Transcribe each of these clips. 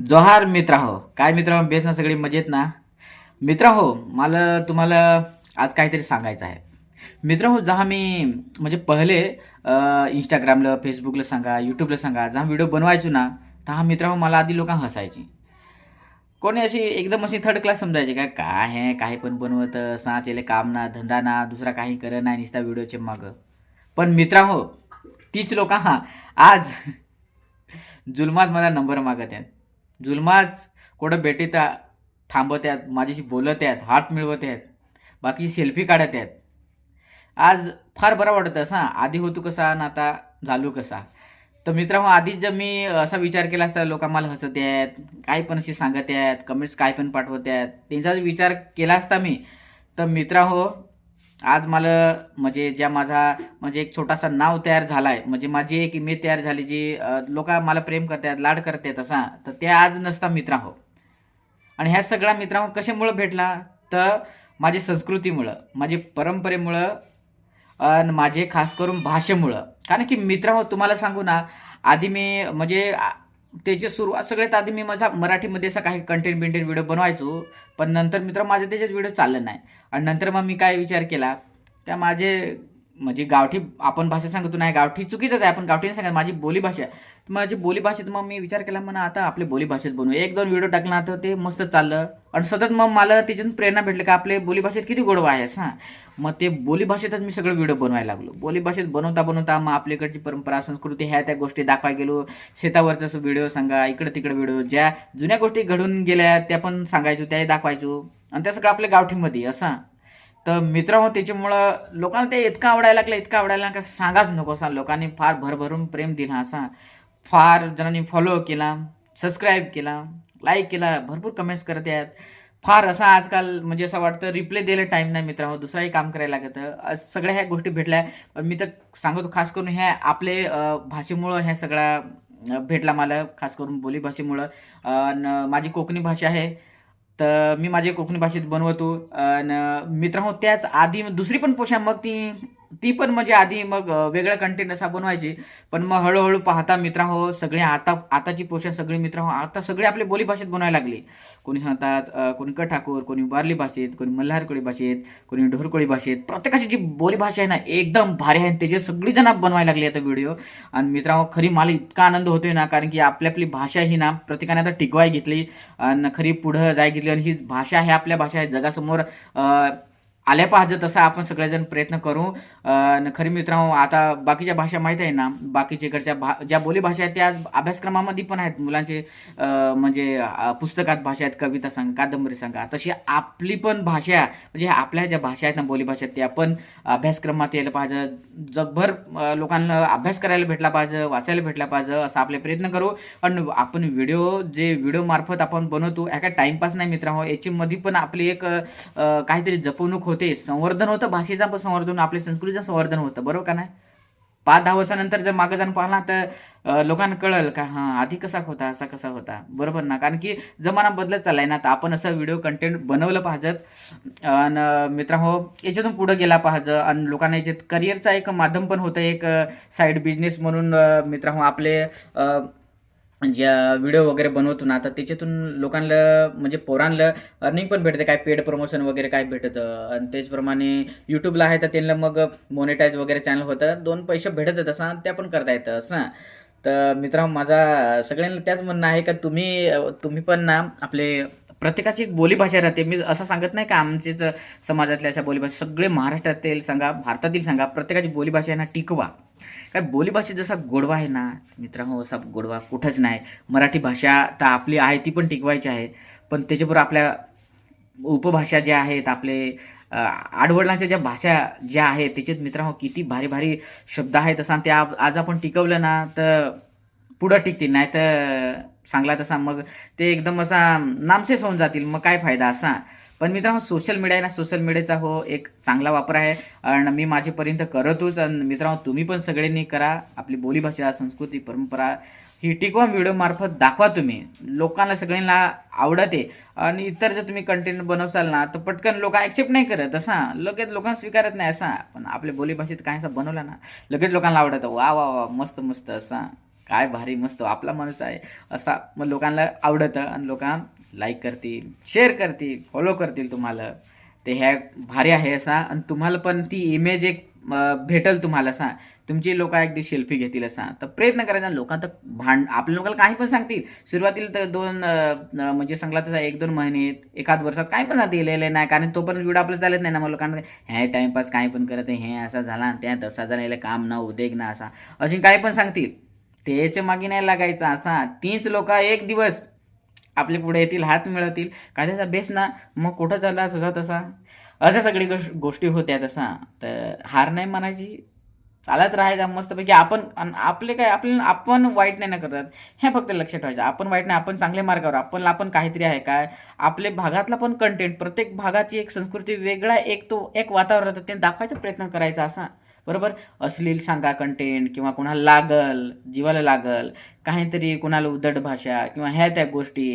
जोहार मित्र हो. काय मित्र बेस ना सगळी मजेत ना? मित्र हो मला तुम्हाला आज काहीतरी सांगायचं आहे. मित्र हो जहा मी म्हणजे पहिले इंस्टाग्रामला फेसबुकला सांगा यूट्यूबला सांगा जहा व्हिडिओ बनवायचो ना तहा मित्र हो मला आधी लोकां हसायची. कोणी अशी एकदम अशी थर्ड क्लास समजायची काय काय आहे काही पण बनवत साचेले काम ना धंदा ना दुसरा काही करत नाही नुसता व्हिडिओचे मागं. पण मित्रा हो तीच लोक हां आज जुलमात मला नंबर मागत आहेत जुलमाच कुठं भेटीत थांबत आहेत माझ्याशी बोलत आहेत हात मिळवत आहेत बाकीची सेल्फी काढत आहेत. आज फार बरं वाटतं असं आधी होतो कसा आणि आता झालो कसा. तर मित्रांनो आधीच जर मी असा विचार केला असता लोक मला हसत आहेत काही पण अशी सांगत आहेत कमेंट्स काय पण पाठवत आहेत त्यांचा विचार केला असता मी तर मित्रा हो आज मला म्हणजे ज्या माझा म्हणजे एक छोटासा नाव तयार झाला आहे म्हणजे माझी एक इमेज तयार झाली जी लोक मला प्रेम करतात लाड करतात असा तर ते आज नसता मित्रा हो आणि ह्या सगळ्या मित्रांनो कशामुळं भेटला? तर माझी संस्कृतीमुळं माझी परंपरेमुळं आणि माझे खास करून भाषेमुळं. कारण की मित्रांनो तुम्हाला सांगू ना आधी मी म्हणजे त्याची सुरुवात सगळ्यात आधी मी माझा मराठीमध्ये असा काही कंटेंट बिंटेंट व्हिडिओ बनवायचो पण नंतर मित्र माझे त्याच्यात व्हिडिओ चाललं नाही. आणि नंतर मग मी काय विचार केला त्या माझे म्हणजे गावठी आपण भाषा सांगतो नाही गावठी चुकीतच आहे आपण गावठी नाही सांगत माझी बोली भाषा आहे. माझी बोली भाषेत मग मी विचार केला म्हणा आता आपले बोली भाषेत बनवू एक दोन व्हिडिओ टाकला तर ते मस्त चाललं. आणि सतत मग मला त्याच्यातून प्रेरणा भेटली का आपले बोली भाषेत किती गोडवा आहे हां? मग ते बोली भाषेतच मी सगळं व्हिडिओ बनवायला लागलो. बोली भाषेत बनवता बनवता मग आपल्याकडची परंपरा संस्कृती ह्या त्या गोष्टी दाखवायला गेलो. शेतावरचा व्हिडिओ सांगा इकडं तिकडं व्हिडिओ ज्या जुन्या गोष्टी घडून गेल्या त्या पण सांगायचो त्याही दाखवायचो. आणि त्या सगळं आपल्या गावठीमध्ये असं तर मित्रांनो त्याच्यामुळं लोकांना ते इतकं आवडायला लागलं इतकं आवडायला लागलं का सांगाच नको असा. लोकांनी फार भरभरून प्रेम दिला असा. फार जणांनी फॉलो केला सबस्क्राईब केला लाईक केला भरपूर कमेंट्स करत आहेत. फार असा आजकाल म्हणजे असं वाटतं रिप्ले द्यायला टाईम नाही मित्रांनो दुसराही काम करायला लागतं. सगळ्या ह्या गोष्टी भेटल्या मी तर सांगतो खास करून ह्या आपले भाषेमुळं ह्या सगळ्या भेटला मला खास करून बोलीभाषेमुळं आणि माझी कोकणी भाषा आहे. तर मी माझे कोकणी भाषेत बनवतो. आणि मित्रांनो त्याच आधी दुसरी पण पोषण मग ती ती पण म्हणजे आधी मग वेगळं कंटेंट असा बनवायची. पण मग हळूहळू पाहता मित्रांनो हो, सगळे आता आताची पोषण सगळी हो आता सगळे आपले बोली भाषेत बनवायला लागले. कोणी सांगतात कोणी कठाकूर कोणी बारली भाषेत कोणी मल्हारकोळी भाषेत कोणी ढोरकोळी भाषेत. प्रत्येकाची जी बोली भाषा आहे ना एकदम भारी आहे आणि त्याचे सगळीजण बनवायला लागली आता व्हिडिओ आणि मित्रांनो हो, खरी मला इतका आनंद होतोय ना कारण की आपली आपली भाषा ही ना प्रत्येकाने आता टिकवाय घेतली. आणि खरी पुढं जाय घेतली. आणि ही भाषा आहे आपल्या भाषा आहे. जगासमोर आल्या पाहिजे तसा आपण सगळेजण प्रयत्न करू. आणि खरी मित्रांनो हो, आता बाकीच्या भाषा माहीत आहे ना बाकीच्या इकडच्या भा ज्या बोलीभाषा आहेत त्या अभ्यासक्रमामध्ये पण आहेत. मुलांचे म्हणजे पुस्तकात भाषा आहेत कविता सांग कादंबरी सांगा तशी आपली पण भाषा म्हणजे आपल्या ज्या भाषा आहेत ना बोलीभाषा आहेत त्या पण अभ्यासक्रमात यायला पाहिजे जगभर लोकांना अभ्यास करायला भेटला पाहिजे वाचायला भेटला पाहिजे असं आपले प्रयत्न करू. आणि आपण व्हिडिओ जे व्हिडिओमार्फत आपण बनवतो ह्या काय टाईमपास नाही मित्रांनो हो, याच्यामध्ये पण आपली एक काहीतरी जपवणूक होते. संवर्धन होतं भाषेचं पण संवर्धन आपल्या संस्कृतीचं संवर्धन होतं. बरोबर का नाही? पाच दहा वर्षानंतर जर मागं जाऊन पाहिला तर लोकांना कळल का हां आधी कसा होता असा कसा होता. बरोबर ना? कारण की जमाना बदलत चाललाय ना तर आपण असं व्हिडिओ कंटेंट बनवलं पाहिजेत. आणि मित्रांनो याच्यातून पुढं गेला पाहिजे. आणि लोकांना याच्यात करिअरचा एक माध्यम पण होतं एक साईड बिझनेस म्हणून अं, मित्रांनो आपले ज्या व्हिडिओ वगैरे बनवतो ना आता त्याच्यातून लोकांना म्हणजे पोरांना अर्निंग पण भेटते. काय पेड प्रमोशन वगैरे काय भेटतं आणि त्याचप्रमाणे यूट्यूबला आहे तर त्यांना मग मोनिटाईज वगैरे चॅनल होतं. दोन पैसे भेटत असं त्या पण करता येतं असं. तर मित्रांनो माझा सगळ्यांना त्याच म्हणणं आहे का तुम्ही तुम्ही पण ना आपले प्रत्येकाची एक बोलीभाषा राहते. मी असं सांगत नाही का आमचेच समाजातल्या अशा बोलीभाषा सगळे महाराष्ट्रातील सांगा भारतातील सांगा प्रत्येकाची बोलीभाषा आहे ना टिकवा. काय बोलीभाषेत जसा गोडवा आहे ना मित्रांनो असा गोडवा कुठंच नाही. मराठी भाषा तर आपली आहे ती पण टिकवायची आहे. पण त्याच्याबरोबर आपल्या उपभाषा ज्या आहेत आपले आडवडिलांच्या ज्या भाषा ज्या आहेत त्याच्यात मित्रांनो किती भारी भारी शब्द आहेत. असं त्या आज आपण टिकवलं ना तर पुढं टिकतील. नाही तर सांगला तसा मग ते एकदम असा नामशेष होऊन जातील. मग काय फायदा असा? पण मित्रांनो सोशल मीडिया आहे ना सोशल मीडियाचा हो एक चांगला वापर आहे. आणि मी माझ्यापर्यंत करतोच. आणि मित्रांनो तुम्ही पण सगळ्यांनी करा. आपली बोलीभाषा संस्कृती परंपरा ही टिकवा व्हिडिओमार्फत दाखवा तुम्ही. लोकांना सगळ्यांना आवडते. आणि इतर जर तुम्ही कंटेंट बनवसाल ना तर पटकन लोक ॲक्सेप्ट नाही करत. असा लगेच लोकांना स्वीकारत नाही असा. पण आपल्या बोलीभाषेत काय असं बनवलं ना लगेच लोकांना आवडतं. वा वा वा मस्त मस्त असा. काय भारी मस्त आपला माणूस आहे असा. मग लोकांना आवडतं. आणि लोकांना लाईक करतील शेअर करतील फॉलो करतील तुम्हाला. ते ह्या भारी आहे असा. आणि तुम्हाला पण ती इमेज एक भेटल तुम्हाला असा. तुमची लोक अगदी सेल्फी घेतील असा. तर प्रयत्न करायचा. लोकांत तर भांड आपल्या लोकांना काही पण सांगतील. सुरुवातीला तर दोन म्हणजे सांगला तसा एक दोन महिने एखाद वर्षात काय पण दिलेलं नाही. कारण तो पण व्हिडिओ आपलं चालत नाही ना. मग लोकांना हे टाइमपास काय पण करत हे असा झाला त्या तसा झाला. याला काम ना उद्योग ना असा. अशी काही पण सांगतील. त्याच्यामागे नाही लागायचं असा. तीच लोक एक दिवस आपले पुढे येतील हात मिळतील. काय बेस ना मग कुठं झाला तुझा तसा. अशा सगळी गोष गोष्टी होत्या तसा. तर हार नाही म्हणायची चालत राहायचा मस्तपैकी. आपण अन आपले काय आपल्याला आपण वाईट नाही ना करत. हे फक्त लक्षात ठेवायचं. आपण वाईट नाही आपण चांगल्या मार्गावर आपण आपण काहीतरी आहे काय? आपले भागातला पण कंटेंट प्रत्येक भागाची एक संस्कृती वेगळा एक तो एक वातावरण राहतं. ते दाखवायचा प्रयत्न करायचा असा. बरोबर? अश्लील सांगा कंटेंट किंवा कोणाला लागल जीवाला लागल काहीतरी कोणाला उद्धट भाषा किंवा ह्या त्या गोष्टी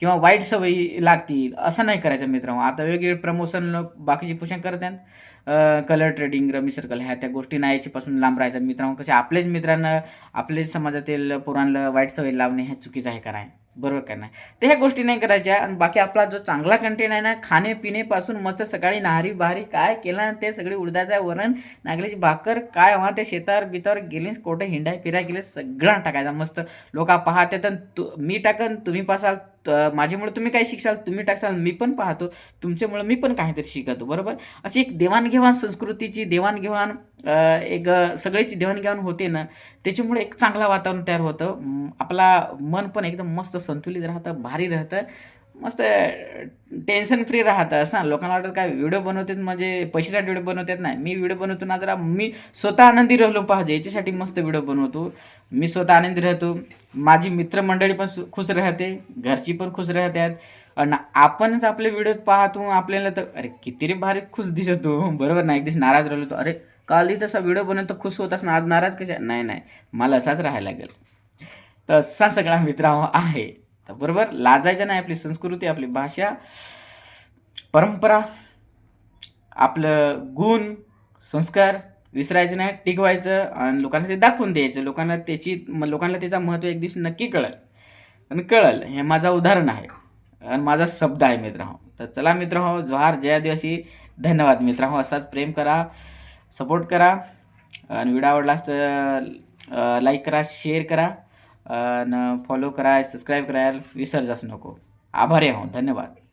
किंवा वाईट सवयी लागतील असं नाही करायचं मित्रांनो. आता वेगवेगळे प्रमोशन लोक पोषण करत आहेत कलर ट्रेडिंग रमी सर्कल ह्या त्या गोष्टी नाही याच्यापासून लांब राहायचं. मित्रांनो कसे आपलेच मित्रांना आपलेच समाजातील पोरांना वाईट सवयी लावणे हे चुकीचं आहे कराय बरोबर का नाही? तर ह्या गोष्टी नाही करायच्या. आणि बाकी आपला जो चांगला कंटेंट आहे ना खाणे पिणेपासून मस्त सकाळी नाहरी बहारी काय केलं ते सगळे उडदाचं वरण नागलीची भाकर काय व्हा ते शेतावर बितावर गेलीस कोठे हिंडाय फिराय गेले सगळं टाकायचा मस्त. लोक पाहतात आणि तु मी टाकन तुम्ही पासाल माझ्यामुळे तुम्ही काय शिकशाल तुम्ही टाकसाल मी पण पाहतो. तुमच्यामुळे मी पण काहीतरी शिकतो बरोबर? अशी एक देवाणघेवाण संस्कृतीची देवाणघेवाण एक सगळ्याची देवाणघेवाण होते ना त्याच्यामुळे एक चांगला वातावरण तयार होतं. आपला मन पण एकदम मस्त संतुलित राहतं भारी राहतं. मस्त टेन्शन फ्री राहतं ना. लोकांना वाटतं काय व्हिडिओ बनवतात म्हणजे पैशासाठी व्हिडिओ बनवतात नाही. मी व्हिडिओ बनवतो ना जरा मी स्वतः आनंदी राहिलो पाहिजे. याच्यासाठी मस्त व्हिडिओ बनवतो. मी स्वतः आनंदी राहतो. माझी मित्रमंडळी पण खुश राहते. घरची पण खुश राहतात. आणि आपणच आपले व्हिडिओ पाहतो. आपल्याला तर अरे किती रे भारी खुश दिसतो. बरोबर नाही एक दिवस नाराज राहिलो तो अरे काल तसा व्हिडिओ बनवतो खुश होत ना आज नाराज कशा नाही नाही. मला असाच राहायला लागेल. तर असा सगळा मित्रांनो आहे. तर बरोबर लाजायचं नाही आपली संस्कृती आपली भाषा. परंपरा आपलं गुण संस्कार विसरायचं नाही टिकवायचं आणि लोकांना ते दाखवून द्यायचं. लोकांना त्याची लोकांना त्याचा महत्त्व एक दिवशी नक्की कळेल. आणि कळेल हे माझं उदाहरण आहे. आणि माझा शब्द आहे मित्र हो तर चला मित्रांनो जोहार जय आदिवासी. धन्यवाद हो असाच प्रेम करा सपोर्ट करा. आणि व्हिडिओ आवडलास तर लाईक करा शेअर करा. आणि फॉलो करा सबस्क्राईब करायला विसरजाच नको. आभारी आहो. धन्यवाद.